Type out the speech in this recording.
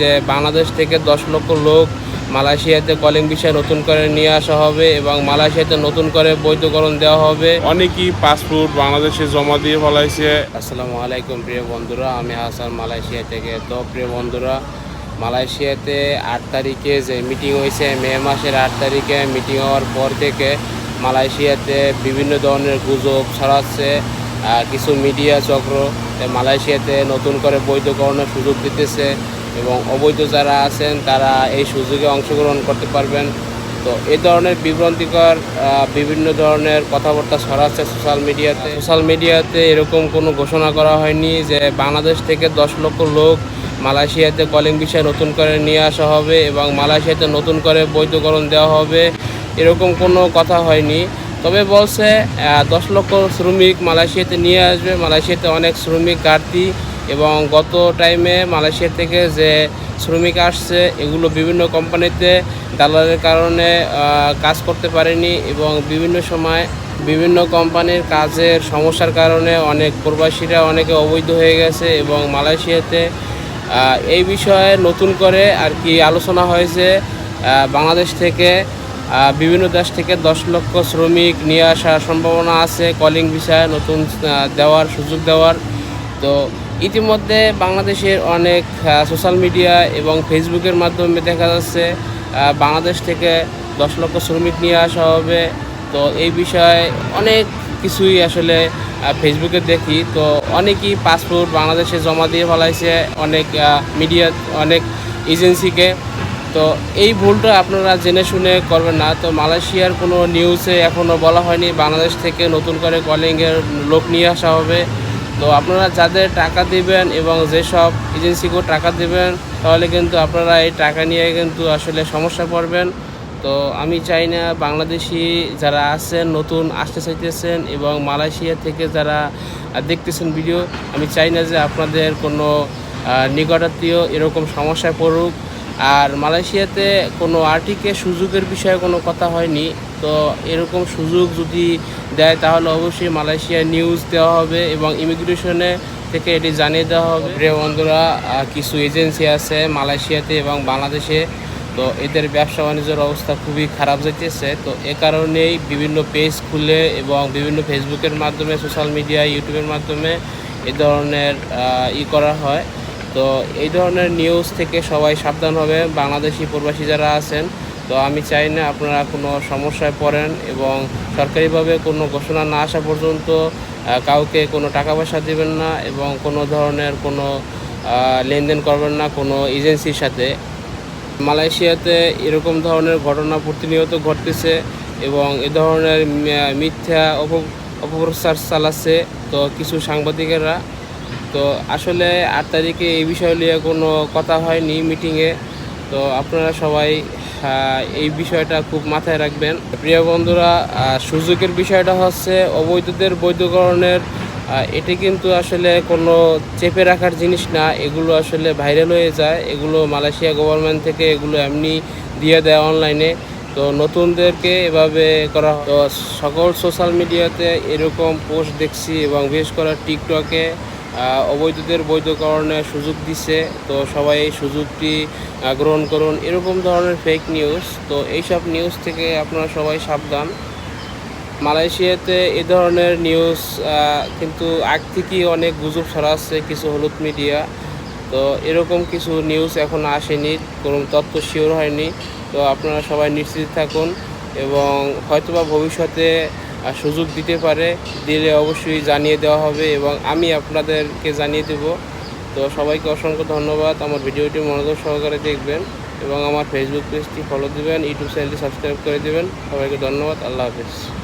যে বাংলাদেশ থেকে দশ লক্ষ লোক মালয়েশিয়াতে কলিং বিষয় নতুন করে নিয়ে আসা হবে এবং মালয়েশিয়াতে নতুন করে বৈধকরণ দেওয়া হবে। অনেকেই পাসপোর্ট বাংলাদেশে জমা দিয়ে ফেলাইছে। আসসালামু আলাইকুম প্রিয় বন্ধুরা আমি হাসান মালয়েশিয়া থেকে। তো প্রিয় বন্ধুরা মালয়েশিয়াতে আট তারিখে যে মিটিং হয়েছে মে মাসের আট তারিখে মিটিং হওয়ার পর থেকে মালয়েশিয়াতে বিভিন্ন ধরনের গুজব ছড়াচ্ছে কিছু মিডিয়া চক্র মালয়েশিয়াতে নতুন করে বৈধকরণের সুযোগ দিতেছে। এবং অবৈধ যারা আছেন, তারা এই সুযোগে অংশগ্রহণ করতে পারবেন। তো এ ধরনের বিভ্রান্তিকর বিভিন্ন ধরনের কথাবার্তা ছড়াচ্ছে সোশ্যাল মিডিয়াতে সোশ্যাল মিডিয়াতে এরকম কোনো ঘোষণা করা হয়নি যে বাংলাদেশ থেকে দশ লক্ষ লোক মালয়েশিয়াতে কলিং বিষয় নতুন করে নিয়ে আসা হবে এবং মালয়েশিয়াতে নতুন করে বৈধকরণ দেওয়া হবে, এরকম কোনো কথা হয়নি। তবে বলছে দশ লক্ষ শ্রমিক মালয়েশিয়াতে নিয়ে আসবে। মালয়েশিয়াতে অনেক শ্রমিক ঘাটতি এবং গত টাইমে মালয়েশিয়া থেকে যে শ্রমিক আসছে, এগুলো বিভিন্ন কোম্পানিতে দালালের কারণে কাজ করতে পারেনি এবং বিভিন্ন সময় বিভিন্ন কোম্পানির কাজের সমস্যার কারণে অনেক প্রবাসীরা অনেকে অবৈধ হয়ে গেছে এবং মালয়েশিয়াতে এই বিষয়ে নতুন করে আর কি আলোচনা হয়েছে বাংলাদেশ থেকে বিভিন্ন দেশ থেকে দশ লক্ষ শ্রমিক নিয়ে আসার সম্ভাবনা আছে, কলিং বিষয়ে নতুন দেওয়ার সুযোগ দেওয়ার। তো ইতিমধ্যে বাংলাদেশের অনেক সোশ্যাল মিডিয়া এবং ফেসবুকের মাধ্যমে দেখা যাচ্ছে বাংলাদেশ থেকে দশ লক্ষ শ্রমিক নিয়ে আসা হবে। তো এই বিষয়ে অনেক কিছুই আসলে ফেসবুকে দেখি। তো অনেকেই পাসপোর্ট বাংলাদেশে জমা দিয়ে ফেলাইছে, অনেক মিডিয়া অনেক এজেন্সিকে তো এই ভুলটা আপনারা জেনে শুনে করবেন না। তো মালয়েশিয়ার কোনো নিউজে এখনও বলা হয়নি, বাংলাদেশ থেকে নতুন করে কলিংয়ের লোক নিয়ে আসা হবে। তো আপনারা যাদের টাকা দিবেন এবং যেসব এজেন্সিকেও টাকা দিবেন, তাহলে কিন্তু আপনারা এই টাকা নিয়ে কিন্তু আসলে সমস্যা পড়বেন। তো আমি চাই না বাংলাদেশি যারা আছেন, নতুন আসতে চাইতেছেন এবং মালয়েশিয়া থেকে যারা দেখতেছেন ভিডিও আমি চাই না যে আপনাদের কোনো নিকটাত্মীয় এরকম সমস্যায় পড়ুক। আর মালয়েশিয়াতে কোনো আর্টিকে সুযোগের বিষয়ে কোনো কথা হয়নি। তো এরকম সুযোগ যদি দেয় তাহলে অবশ্যই মালয়েশিয়া নিউজ দেওয়া হবে এবং ইমিগ্রেশনে থেকে এটি জানিয়ে দেওয়া হবে। প্রিয় বন্ধুরা কিছু এজেন্সি আছে মালয়েশিয়াতে এবং বাংলাদেশে। তো এদের ব্যবসা বাণিজ্যের অবস্থা খুবই খারাপ যাইতেছে। তো এ কারণেই বিভিন্ন পেজ খুলে এবং বিভিন্ন ফেসবুকের মাধ্যমে সোশ্যাল মিডিয়া ইউটিউবের মাধ্যমে এ ধরনের ই করা হয়। তো এই ধরনের নিউজ থেকে সবাই সাবধান হবে। বাংলাদেশি প্রবাসী যারা আছেন, তো আমি চাই না আপনারা কোনো সমস্যায় পড়েন এবং সরকারিভাবে কোনো ঘোষণা না আসা পর্যন্ত কাউকে কোনো টাকা পয়সা দেবেন না এবং কোনো ধরনের কোনো লেনদেন করবেন না কোনো এজেন্সির সাথে। মালয়েশিয়াতে এরকম ধরনের ঘটনা প্রতিনিয়ত ঘটতেছে এবং এ ধরনের মিথ্যা অপ- অপপ্রচার চালাচ্ছে। তো কিছু সাংবাদিকেরা তো আসলে আট তারিখে এই বিষয় নিয়ে কোনো কথা হয়নি মিটিংয়ে তো আপনারা সবাই এই বিষয়টা খুব মাথায় রাখবেন। প্রিয় বন্ধুরা সুযোগের বিষয়টা হচ্ছে অবৈধদের বৈধকরণের এটি কিন্তু আসলে কোনো চেপে রাখার জিনিস না। এগুলো আসলে ভাইরাল হয়ে যায়। এগুলো মালয়েশিয়া গভর্নমেন্ট থেকে এগুলো এমনি দিয়ে দেয় অনলাইনে তো নতুনদেরকে এভাবে করা তো সকল সোশ্যাল মিডিয়াতে এরকম পোস্ট দেখছি এবং বিশেষ করে টিকটকে অবৈধদের বৈধকরণের সুযোগ দিচ্ছে তো সবাই এই সুযোগটি গ্রহণ করুন। এরকম ধরনের ফেক নিউজ তো এইসব নিউজ থেকে আপনারা সবাই সাবধান। মালয়েশিয়াতে এ ধরনের নিউজ কিন্তু আগ থেকেই অনেক গুজব ছড়াচ্ছে কিছু হলুদ মিডিয়া তো এরকম কিছু নিউজ এখন আসেনি, কোনো তথ্য শিওর হয়নি। তো আপনারা সবাই নিশ্চিত থাকুন এবং হয়তোবা ভবিষ্যতে সুযোগ দিতে পারে, দিলে অবশ্যই জানিয়ে দেওয়া হবে এবং আমি আপনাদেরকে জানিয়ে দেব। তো সবাইকে অসংখ্য ধন্যবাদ। আমার ভিডিওটি মনোযোগ সহকারে দেখবেন এবং আমার ফেসবুক পেজটি ফলো দেবেন ইউটিউব চ্যানেলটি সাবস্ক্রাইব করে দেবেন। সবাইকে ধন্যবাদ। আল্লাহ হাফিজ।